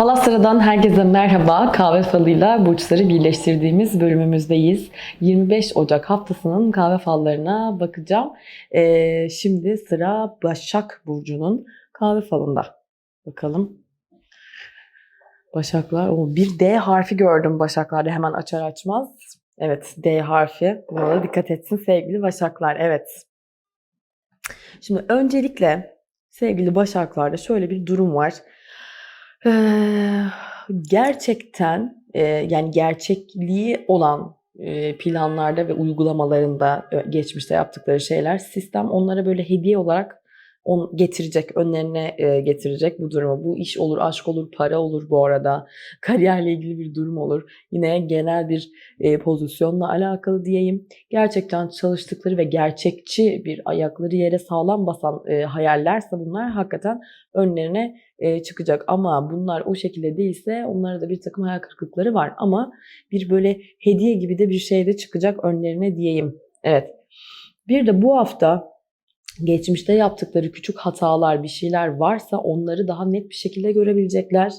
Falastra'dan herkese merhaba. Kahve falıyla burçları birleştirdiğimiz bölümümüzdeyiz. 25 Ocak haftasının kahve fallarına bakacağım. Ee, şimdi sıra Başak Burcu'nun kahve falında. Bakalım. Başaklar, o bir D harfi gördüm Başaklar'da hemen açar açmaz. Evet, D harfi. Buna dikkat etsin sevgili Başaklar. Evet. Şimdi öncelikle sevgili Başaklar'da şöyle bir durum var. Ee, gerçekten e, yani gerçekliği olan e, planlarda ve uygulamalarında geçmişte yaptıkları şeyler sistem onlara böyle hediye olarak on getirecek, önlerine e, getirecek bu durumu. Bu iş olur, aşk olur, para olur bu arada. Kariyerle ilgili bir durum olur. Yine genel bir e, pozisyonla alakalı diyeyim. Gerçekten çalıştıkları ve gerçekçi bir ayakları yere sağlam basan e, hayallerse bunlar hakikaten önlerine e, çıkacak. Ama bunlar o şekilde değilse onlara da bir takım hayal kırıklıkları var. Ama bir böyle hediye gibi de bir şey de çıkacak önlerine diyeyim. Evet. Bir de bu hafta geçmişte yaptıkları küçük hatalar, bir şeyler varsa onları daha net bir şekilde görebilecekler.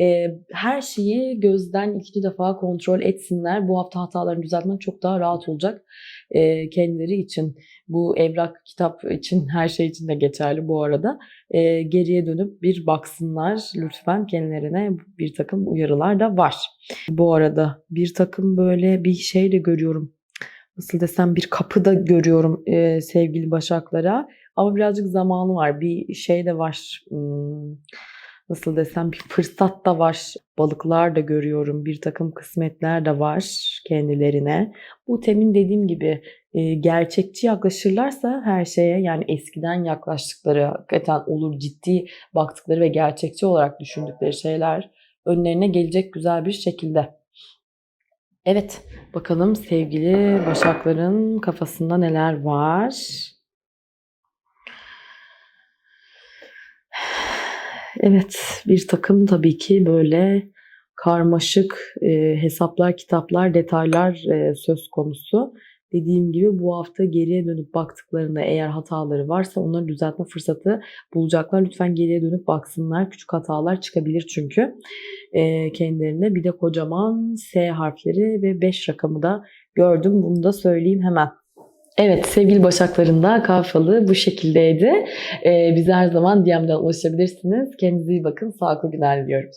Ee, her şeyi gözden iki defa kontrol etsinler. Bu hafta hatalarını düzeltmek çok daha rahat olacak ee, kendileri için. Bu evrak, kitap için, her şey için de geçerli bu arada. Ee, geriye dönüp bir baksınlar lütfen kendilerine bir takım uyarılar da var. Bu arada bir takım böyle bir şey de görüyorum nasıl desem bir kapı da görüyorum e, sevgili Başaklara. Ama birazcık zamanı var. Bir şey de var. Hmm, nasıl desem bir fırsat da var. Balıklar da görüyorum. Bir takım kısmetler de var kendilerine. Bu temin dediğim gibi e, gerçekçi yaklaşırlarsa her şeye yani eskiden yaklaştıkları hakikaten olur ciddi baktıkları ve gerçekçi olarak düşündükleri şeyler önlerine gelecek güzel bir şekilde. Evet, bakalım sevgili Başakların kafasında neler var? Evet, bir takım tabii ki böyle karmaşık e, hesaplar, kitaplar, detaylar e, söz konusu. Dediğim gibi bu hafta geriye dönüp baktıklarında eğer hataları varsa onları düzeltme fırsatı bulacaklar. Lütfen geriye dönüp baksınlar. Küçük hatalar çıkabilir çünkü e, kendilerine. Bir de kocaman S harfleri ve 5 rakamı da gördüm. Bunu da söyleyeyim hemen. Evet sevgili Başakların da kafalı bu şekildeydi. Ee, bize her zaman DM'den ulaşabilirsiniz. Kendinize iyi bakın. Sağlıklı günler diliyorum.